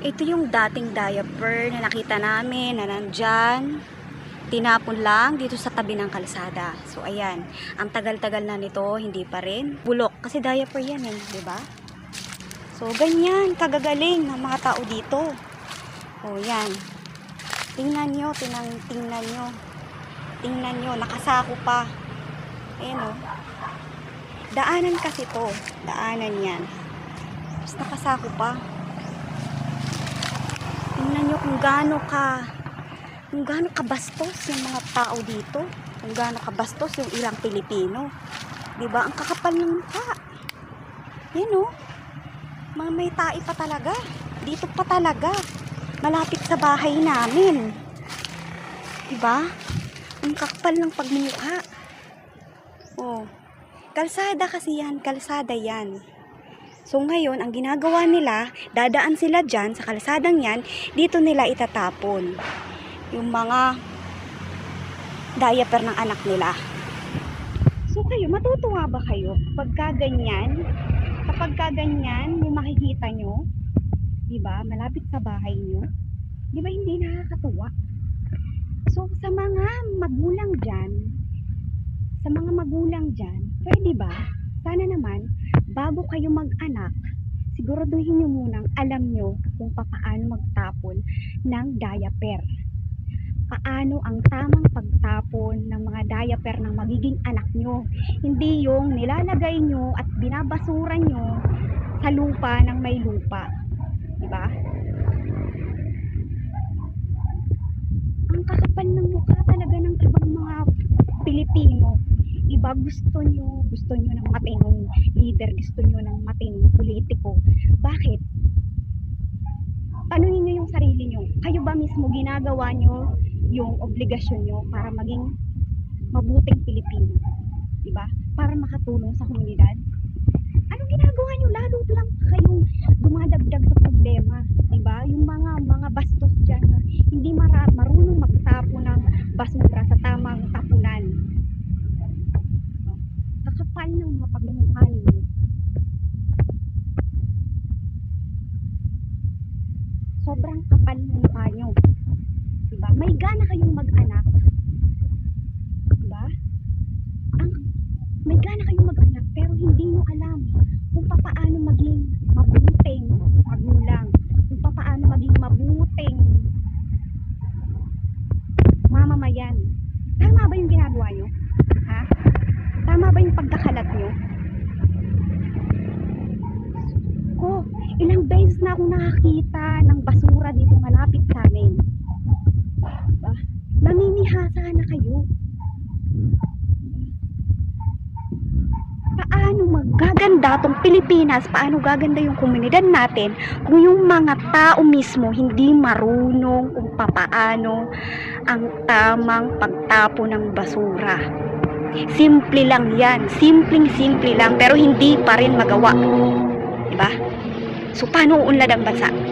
Ito yung dating diaper na nakita namin na nandyan. Tinapon lang dito sa tabi ng kalsada. So, ayan. Ang tagal-tagal na nito, hindi pa rin. Bulok. Kasi diaper yan eh, ba? So, ganyan. Kagagaling ng mga tao dito. O, yan. Tingnan nyo, tinang, tingnan nyo. Tingnan nyo, nakasako pa. Ayan o. Daanan kasi to. Daanan yan. Tapos nakasako pa. Tingnan nyo kung gaano ka kung gaano kabastos yung mga tao dito. Kung gaano kabastos yung ilang Pilipino. 'Di ba Ang kakapal ng mukha. Yan o. Mga may tai pa talaga. Dito pa talaga. Malapit sa bahay namin. 'Di ba Ang kakapal ng pagmumukha. Oh. Kalsada kasi yan. Kalsada yan. So ngayon, ang ginagawa nila, dadaan sila dyan sa kalsadang yan, dito nila itatapon yung mga diaper ng anak nila. So kayo, matutuwa ba kayo kapag ganyan? Kapag ganyan, yung makikita nyo, di ba, malapit sa bahay nyo, di ba hindi nakakatuwa? So sa mga magulang dyan, sa mga magulang dyan, pwede ba, sana naman, bago kayo mag-anak, siguraduhin nyo munang alam nyo kung paano magtapon ng diaper. Paano ang tamang pagtapon ng mga diaper ng magiging anak nyo. Hindi yung nilalagay nyo at binabasura nyo sa lupa ng may lupa. Diba? Ang kakapal ng mukha talaga ng ibang mga Pilipino. Iba gusto nyo, gusto nyo ng matinong leader, gusto nyo ng matinong politiko. Bakit? Tanungin nyo yung sarili nyo. Kayo ba mismo ginagawa nyo yung obligasyon nyo para maging mabuting Pilipino? Diba? Para makatulong sa komunidad? Anong ginagawa nyo? Lalo lang kayong dumadagdag sa problema. Diba? Yung mga mga bastos dyan na hindi mara, marunong magtapo ng basura sa Sobrang kapal ng mukha nyo. Diba? May gana kayong mag-anak. Diba? Ang, may gana kayong mag-anak pero hindi nyo alam kung paano maging mabuting magulang. Kung paano maging mabuting mamamayan. Tama ba yung ginagawa nyo? Ha? Tama ba yung pagkakalat nyo? Na akong nakakita ng basura dito malapit sa amin. Diba? Namimihasa na kayo. Paano magaganda tong Pilipinas? Paano gaganda yung komunidad natin kung yung mga tao mismo hindi marunong kung papaano ang tamang pagtapo ng basura. Simple lang yan. Simpleng-simple lang pero hindi pa rin magawa. Diba? So, paano uunlad ang bansa?